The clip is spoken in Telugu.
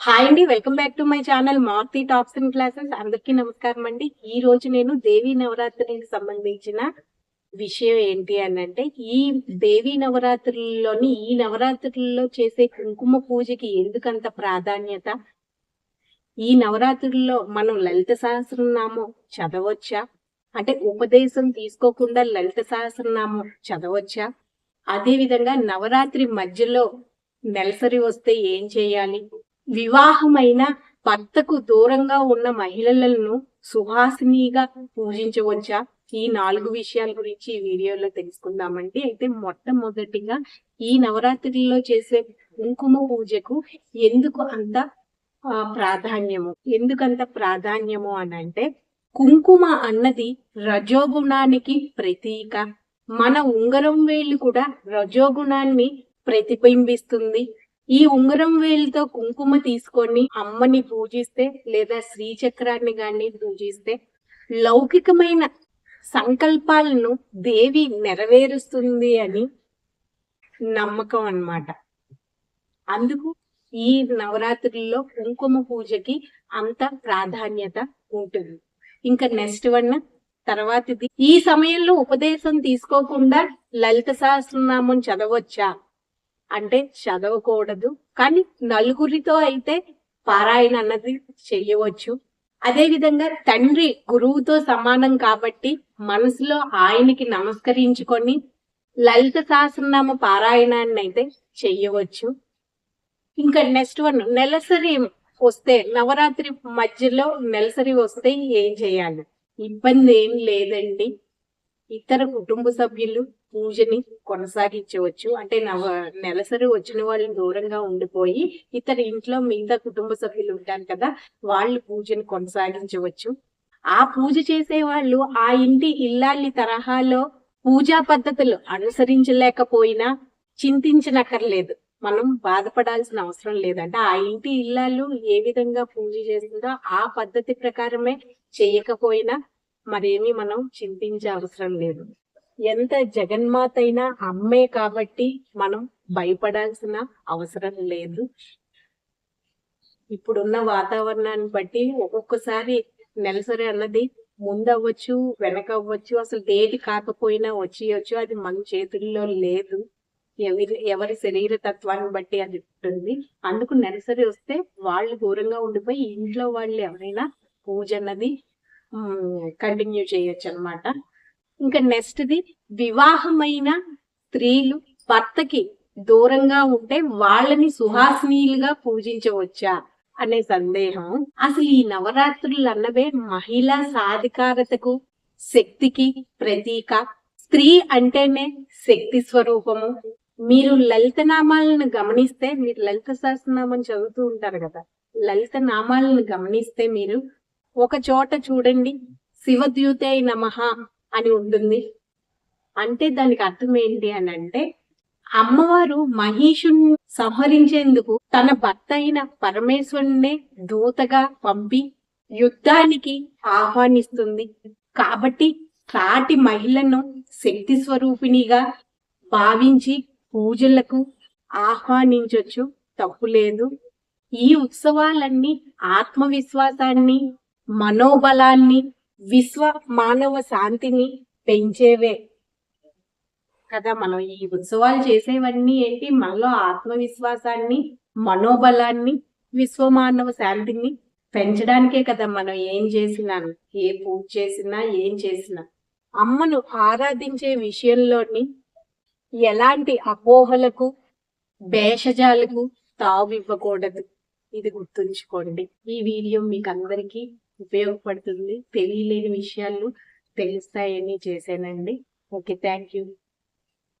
హాయ్ అండి welcome back to my channel Maruti tops and classes. అందరికీ నమస్కారం అండి. ఈ రోజు నేను దేవీ నవరాత్రికి సంబంధించిన విషయం ఏంటి అని అంటే ఈ దేవీ నవరాత్రుల్లోని ఈ నవరాత్రుల్లో చేసే కుంకుమ పూజకి ఎందుకంత ప్రాధాన్యత? ఈ నవరాత్రుల్లో మనం లలిత సహస్రనామం చదవచ్చా? అంటే ఉపదేశం తీసుకోకుండా లలిత సహస్రనామం చదవచ్చా? అదేవిధంగా నవరాత్రి మధ్యలో నెలసరి వస్తే ఏం చేయాలి? వివాహమైన భర్తకు దూరంగా ఉన్న మహిళలను సుహాసినిగా పూజించవచ్చా? ఈ నాలుగు విషయాల గురించి ఈ వీడియోలో తెలుసుకుందామండి. అయితే మొట్టమొదటిగా ఈ నవరాత్రిలో చేసే కుంకుమ పూజకు ఎందుకు అంత ఆ, ప్రాధాన్యము? ఎందుకంత ప్రాధాన్యము అని అంటే కుంకుమ అన్నది రజోగుణానికి ప్రతీక. మన ఉంగరం వేలు కూడా రజోగుణాన్ని ప్రతిబింబిస్తుంది. ఈ ఉంగరం వేలుతో కుంకుమ తీసుకొని అమ్మని పూజిస్తే లేదా శ్రీచక్రాన్ని గాని పూజిస్తే లౌకికమైన సంకల్పాలను దేవి నెరవేరుస్తుంది అని నమ్మకం అన్నమాట. అందుకు ఈ నవరాత్రుల్లో కుంకుమ పూజకి అంత ప్రాధాన్యత ఉంటుంది. ఇంకా నెక్స్ట్ వన్ తర్వాతది. ఈ సమయంలో ఉపదేశం తీసుకోకుండా లలిత సహస్రనామం చదవచ్చా? అంటే చదవకూడదు. కానీ నలుగురితో అయితే పారాయణ అన్నది చెయ్యవచ్చు అదేవిధంగా తండ్రి గురువుతో సమానం కాబట్టి మనసులో ఆయనకి నమస్కరించుకొని లలిత సహస్రనామ పారాయణాన్ని అయితే చెయ్యవచ్చు ఇంకా నెక్స్ట్ వన్ నెలసరి వస్తే నవరాత్రి మధ్యలో నెలసరి వస్తే ఏం చేయాలి? ఇబ్బంది ఏం లేదండి. ఇతర కుటుంబ సభ్యులు పూజని కొనసాగించవచ్చు. అంటే నవ నెలసరి వచ్చిన వాళ్ళు దూరంగా ఉండిపోయి ఇతర ఇంట్లో మిగతా కుటుంబ సభ్యులు ఉంటారు కదా వాళ్ళు పూజని కొనసాగించవచ్చు. ఆ పూజ చేసే వాళ్ళు ఆ ఇంటి ఇల్లాలి తరహాలో పూజా పద్ధతులు అనుసరించలేకపోయినా చింతించనక్కర్లేదు. మనం బాధపడాల్సిన అవసరం లేదంటే ఆ ఇంటి ఇల్లాలు ఏ విధంగా పూజ చేస్తుందో ఆ పద్ధతి ప్రకారమే చేయకపోయినా మరేమి మనం చింతించే అవసరం లేదు. ఎంత జగన్మాత అయినా అమ్మే కాబట్టి మనం భయపడాల్సిన అవసరం లేదు. ఇప్పుడున్న వాతావరణాన్ని బట్టి ఒక్కొక్కసారి నెలసరి అన్నది ముందవ్వచ్చు వెనక అవ్వచ్చు అసలు డేట్ కాకపోయినా వచ్చేయచ్చు అది మన చేతుల్లో లేదు. ఎవరి ఎవరి శరీర తత్వాన్ని బట్టి అది ఉంటుంది. అందుకు నెలసరి వస్తే వాళ్ళు దూరంగా ఉండిపోయి ఇంట్లో వాళ్ళు ఎవరైనా పూజ అన్నది కంటిన్యూ చేయొచ్చు అనమాట ఇంకా నెక్స్ట్ది వివాహమైన స్త్రీలు భర్తకి దూరంగా ఉంటే వాళ్ళని సుహాసినీలుగా పూజించవచ్చా అనే సందేహం. అసలు ఈ నవరాత్రులు అన్నవే మహిళా సాధికారతకు శక్తికి ప్రతీక. స్త్రీ అంటేనే శక్తి స్వరూపము. మీరు లలిత నామాలను గమనిస్తే మీరు లలిత సహస్రనామం చదువుతూ ఉంటారు కదా లలిత నామాలను గమనిస్తే మీరు ఒక చోట చూడండి శివద్యూతే నమః అని ఉంటుంది. అంటే దానికి అర్థం ఏంటి అని అంటే అమ్మవారు మహిషుణ్ణి సంహరించేందుకు తన భర్త అయిన పరమేశ్వరుణ్ణే దూతగా పంపి యుద్ధానికి ఆహ్వానిస్తుంది. కాబట్టి సాటి మహిళను శక్తి స్వరూపిణిగా భావించి పూజలకు ఆహ్వానించొచ్చు. తప్పులేదు. ఈ ఉత్సవాలన్నీ ఆత్మవిశ్వాసాన్ని మనోబలాన్ని విశ్వ మానవ శాంతిని పెంచేవే. కదా మనం ఈ ఉత్సవాలు చేసేవన్నీ ఏంటి? మనలో ఆత్మవిశ్వాసాన్ని మనోబలాన్ని విశ్వమానవ శాంతిని పెంచడానికే కదా మనం ఏం చేసినా ఏ పూజ చేసినా ఏం చేసినా. అమ్మను ఆరాధించే విషయంలోని ఎలాంటి అపోహలకు భేషజాలకు తావు ఇవ్వకూడదు ఇది గుర్తుంచుకోండి. ఈ వీడియో మీకు అందరికీ ఉపయోగపడుతుంది. తెలియలేని విషయాలు తెలుస్తాయని చేశానండి. Okay thank you.